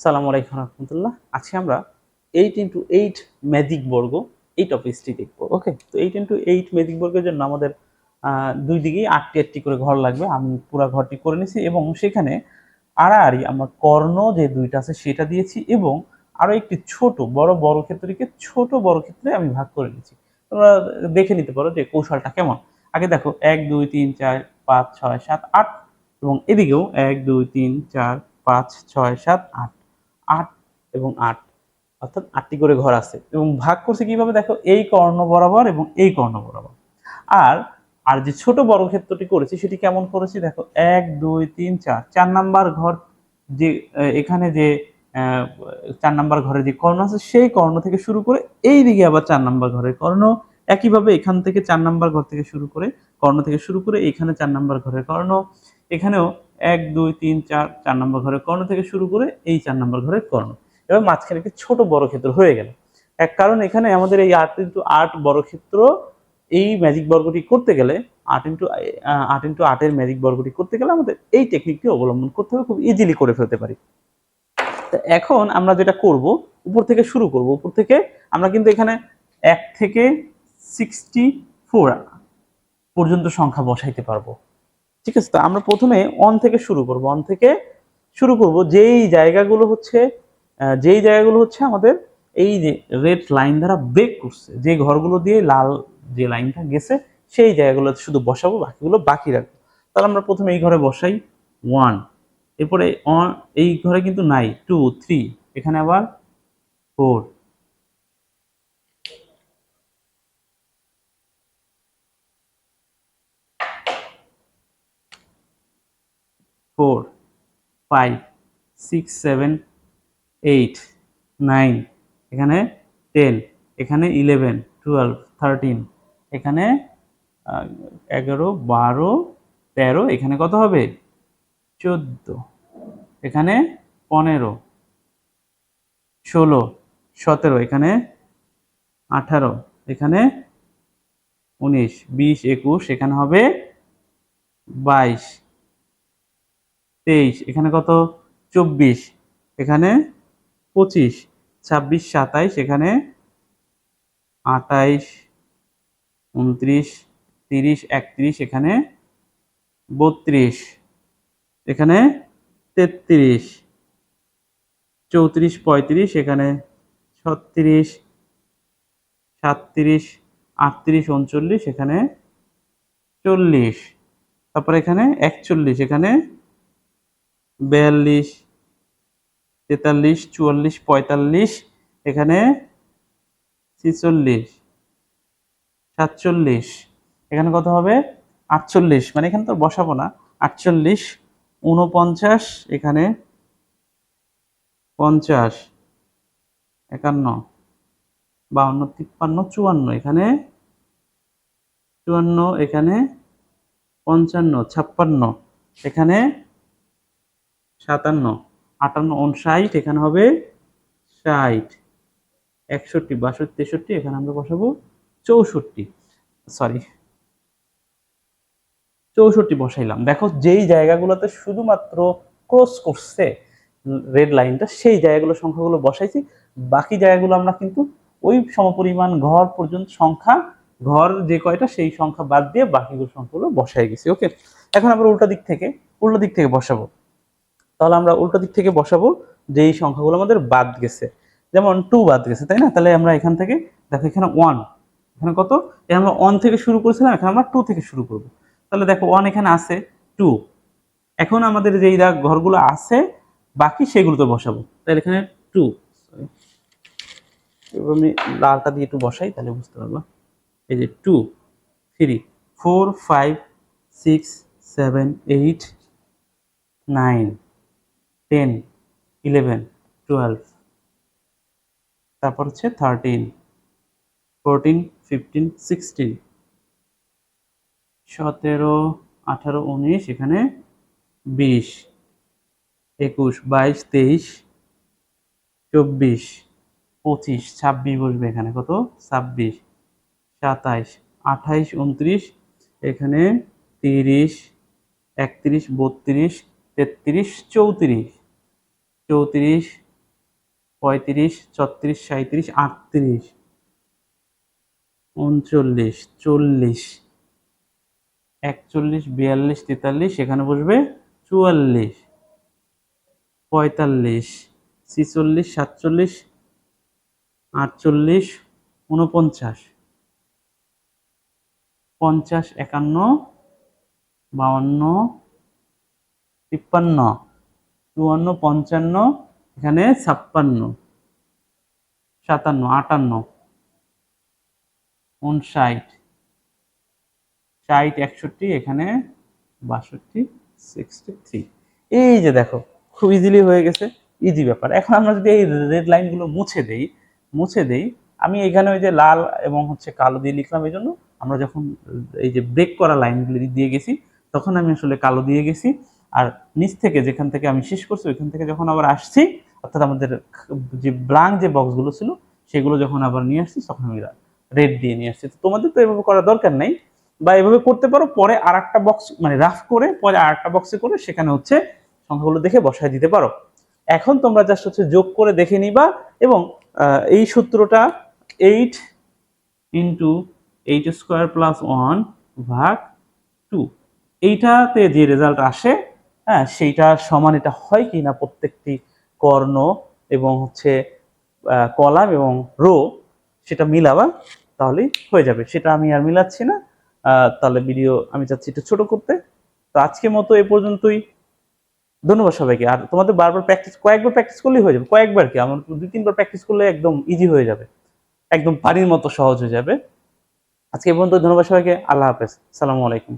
সালামু আলাইকুম রহমতুল্লাহ। আজকে আমরা এইট ইন্টু এইট ম্যাজিক বর্গ এই টপিকসটি দেখব ওকে তো এইট ইন্টু এইট ম্যাজিক বর্গের জন্য আমাদের দুই দিকেই আটটি আটটি করে ঘর লাগবে। আমি পুরো ঘরটি করে নিয়েছি এবং সেখানে আড়াআড়ি আমরা কর্ণ যে দুইটা আছে সেটা দিয়েছি এবং আরও একটি ছোট বড় বড় ক্ষেত্রটিকে ছোট বড় ক্ষেত্রে আমি ভাগ করে নিয়েছি। তোমরা দেখে নিতে পারো যে কৌশলটা কেমন। আগে দেখো, এক, দুই, তিন, চার, পাঁচ, ছয়, সাত, আট এবং এদিকেও এক, দুই, তিন, চার, পাঁচ, ছয়, সাত, আট। আট এবং আট, অর্থাৎ আটটি করে ঘর আছে। এবং ভাগ করছে কীভাবে? দেখো, এই কর্ণ বরাবর এবং এই কর্ণ বরাবর। আর আর যে ছোট বড় ক্ষেত্রটি করেছি, সেটি কেমন করেছি? দেখো, এক, দুই, তিন, চার। চার নাম্বার ঘর যে এখানে যে চার নাম্বার ঘরে যে কর্ণ আছে, সেই কর্ণ থেকে শুরু করে এই দিকে আবার চার নাম্বার ঘরের কর্ণ। একইভাবে এখান থেকে চার নাম্বার ঘর থেকে শুরু করে, কর্ণ থেকে শুরু করে এখানে চার নাম্বার ঘরের কর্ণ। এখানেও এক, দুই, তিন, চার চার নম্বর ঘরের কর্ণ থেকে শুরু করে এই চার নম্বর ঘরের কর্ণ। এবার মাঝখানে একটি ছোট বড় ক্ষেত্র হয়ে গেল। এক কারণ এখানে আমাদের এই আট ইন্টু আট বড় ক্ষেত্র, এই ম্যাজিক বর্গটি করতে গেলে আট ইন্টু আট ইন্টু আটের ম্যাজিক বর্গটি করতে গেলে আমাদের এই টেকনিকটি অবলম্বন করতে হবে, খুব ইজিলি করে ফেলতে পারি। তো এখন আমরা যেটা করব, উপর থেকে শুরু করব। উপর থেকে আমরা কিন্তু এখানে এক থেকে সিক্সটি ফোর পর্যন্ত সংখ্যা বসাইতে পারব। ঠিক আছে? তো আমরা প্রথমে অন থেকে শুরু করব। অন থেকে শুরু করব। যেই জায়গাগুলো হচ্ছে যেই জায়গাগুলো হচ্ছে আমাদের এই যে রেড লাইন দ্বারা ব্রেক করছে, যে ঘরগুলো দিয়ে লাল যে লাইনটা গেছে, সেই জায়গাগুলোতে শুধু বসাবো, বাকিগুলো বাকি রাখব। তাহলে আমরা প্রথমে এই ঘরে বসাই ওয়ান এরপরে অন এই ঘরে কিন্তু নাই টু থ্রি এখানে আবার four four, five, six, seven, eight, nine, এখানে টেন, এখানে ইলেভেন, টুয়েলভ, থার্টিন, এখানে এগারো, বারো, তেরো, এখানে কত হবে? চোদ্দ, এখানে পনেরো, ষোলো, সতেরো, এখানে আঠারো, এখানে উনিশ, বিশ, একুশ, এখানে হবে বাইশ তেইশ, এখানে কত? চব্বিশ, এখানে পঁচিশ, ছাব্বিশ, সাতাইশ, এখানে আটাইশ, উনত্রিশ, তিরিশ, একত্রিশ, এখানে বত্রিশ, এখানে তেত্রিশ, চৌত্রিশ, পঁয়ত্রিশ, এখানে ছত্রিশ, সাতত্রিশ, আটত্রিশ, উনচল্লিশ, এখানে চল্লিশ, তারপর এখানে একচল্লিশ, এখানে বিয়াল্লিশ, তেতাল্লিশ, চুয়াল্লিশ, পঁয়তাল্লিশ, এখানে ছিচল্লিশ, সাতচল্লিশ, এখানে কত হবে? আটচল্লিশ মানে এখানে তো বসাবো না। আটচল্লিশ উনপঞ্চাশ এখানে পঞ্চাশ, একান্ন, বাউন্ন, তিপ্পান্ন, চুয়ান্ন, এখানে চুয়ান্ন, এখানে পঞ্চান্ন, ছাপ্পান্ন, এখানে সাতান্ন। আটান্ন উনষাট এখানে হবে ষাট। একষট্টি, বাষট্টি, তেষট্টি, এখানে আমরা বসাবো চৌষট্টি। সরি চৌষট্টি বসাইলাম। দেখো যেই জায়গাগুলোতে শুধুমাত্র ক্রস করছে রেড লাইনটা সেই জায়গাগুলো সংখ্যাগুলো বসাইছি। বাকি জায়গাগুলো আমরা কিন্তু ওই সমপরিমাণ ঘর পর্যন্ত সংখ্যা, ঘর যে কয়টা, সেই সংখ্যা বাদ দিয়ে বাকিগুলো সংখ্যাগুলো বসাই গেছি। ওকে এখন আমরা উল্টো দিক থেকে, উল্টো দিক থেকে বসাবো। তাহলে আমরা উল্টো দিক থেকে বসাবো যেই সংখ্যাগুলো আমাদের বাদ গেছে। যেমন টু বাদ গেছে, তাই না? তাহলে আমরা এখান থেকে, দেখো এখানে ওয়ান এখানে কত? এখানে আমরা ওয়ান থেকে শুরু করেছিলাম, এখানে আমরা টু থেকে শুরু করব। তাহলে দেখো ওয়ান এখানে আছে টু এখন আমাদের যেই দাগ ঘরগুলো আছে, বাকি সেগুলোতে বসাবো। তাহলে এখানে টু আমি লালটা দিয়ে একটু বসাই, তাহলে বুঝতে পারব এই যে two three four five six seven eight nine ten, eleven, twelve. তারপর হচ্ছে থার্টিন, ফোরটিন, ফিফটিন, সিক্সটিন। সতেরো, আঠারো, উনিশ, এখানে বিশ। একুশ, বাইশ, তেইশ, চব্বিশ, পঁচিশ, ছাব্বিশ বসবে এখানে। কত? ছাব্বিশ। সাতাইশ, আঠাইশ উনত্রিশ এখানে তিরিশ, একত্রিশ, বত্রিশ তেত্রিশ, চৌত্রিশ। চৌত্রিশ, পঁয়ত্রিশ, ছত্রিশ সাঁত্রিশ আটত্রিশ। উনচল্লিশ, চল্লিশ। একচল্লিশ, বিয়াল্লিশ, তেতাল্লিশ, এখানে বসবে চুয়াল্লিশ। পঁয়তাল্লিশ, ছিচল্লিশ, সাতচল্লিশ, আটচল্লিশ উনপঞ্চাশ পঞ্চাশ, একান্ন, বাউান্ন তিপ্পান্ন। চুয়ান্ন, পঞ্চান্ন, এখানে ছাপ্পান্ন। সাতান্ন, আটান্ন। উনষাট ষাট, একষট্টি, এখানে বাষট্টি সিক্সটি থ্রি এই যে দেখো, খুব ইজিলি হয়ে গেছে ইজি ব্যাপার। এখন আমরা যদি এই রেড লাইনগুলো মুছে দেই মুছে দেই, আমি এখানে ওই যে লাল এবং হচ্ছে কালো দিয়ে লিখলাম, এই জন্য আমরা যখন এই যে ব্রেক করা লাইনগুলো দিয়ে গেছি, তখন আমি আসলে কালো দিয়ে গেছি। আর নিচ থেকে যেখান থেকে আমি শেষ করছি, ওইখান থেকে যখন আবার আসছি, অর্থাৎ আমাদের যে ব্লাঙ্ক যে বক্সগুলো ছিল, সেগুলো যখন আবার নিয়ে আসছি, তখন আমি রেড দিয়ে নিয়ে আসছি। তো তোমাদের তো এভাবে করার দরকার নেই। বা এভাবে করতে পারো, পরে আর একটা বক্স মানে রাফ করে, পরে আর একটা বক্সে করে, সেখানে হচ্ছে সংখ্যাগুলো দেখে বসায় দিতে পারো। এখন তোমরা জাস্ট হচ্ছে যোগ করে দেখে নিবা এবং এই সূত্রটা eight into eight square plus one ভাগ টু এইটাতে যে রেজাল্ট আসে হ্যাঁ সেইটা সমান এটা হয় কি না প্রত্যেকটি কর্ণ এবং হচ্ছে কলাম এবং রো, সেটা মিলাবা, তাহলেই হয়ে যাবে। সেটা আমি আর মিলাচ্ছি না। তাহলে ভিডিও আমি চাচ্ছি একটু ছোট করতে। তো আজকে মতো এ পর্যন্তই। ধন্যবাদ সবাইকে। আর তোমাদের বারবার প্র্যাকটিস কয়েকবার প্র্যাকটিস করলেই হয়ে যাবে। কয়েকবার কি? আমার দুই, তিনবার প্র্যাকটিস করলে একদম ইজি হয়ে যাবে। একদম পানির মতো সহজ হয়ে যাবে। আজকে পর্যন্ত ধন্যবাদ সবাইকে। আল্লাহ হাফেজ। সালামু আলাইকুম।